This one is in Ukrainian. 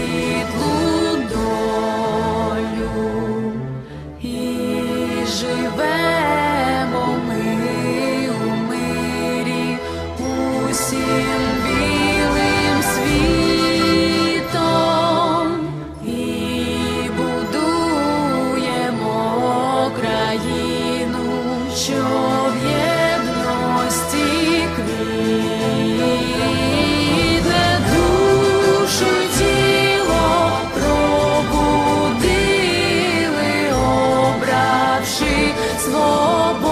світлу живемо ми у мирі усім білим світом і будуємо країну. душі свободи.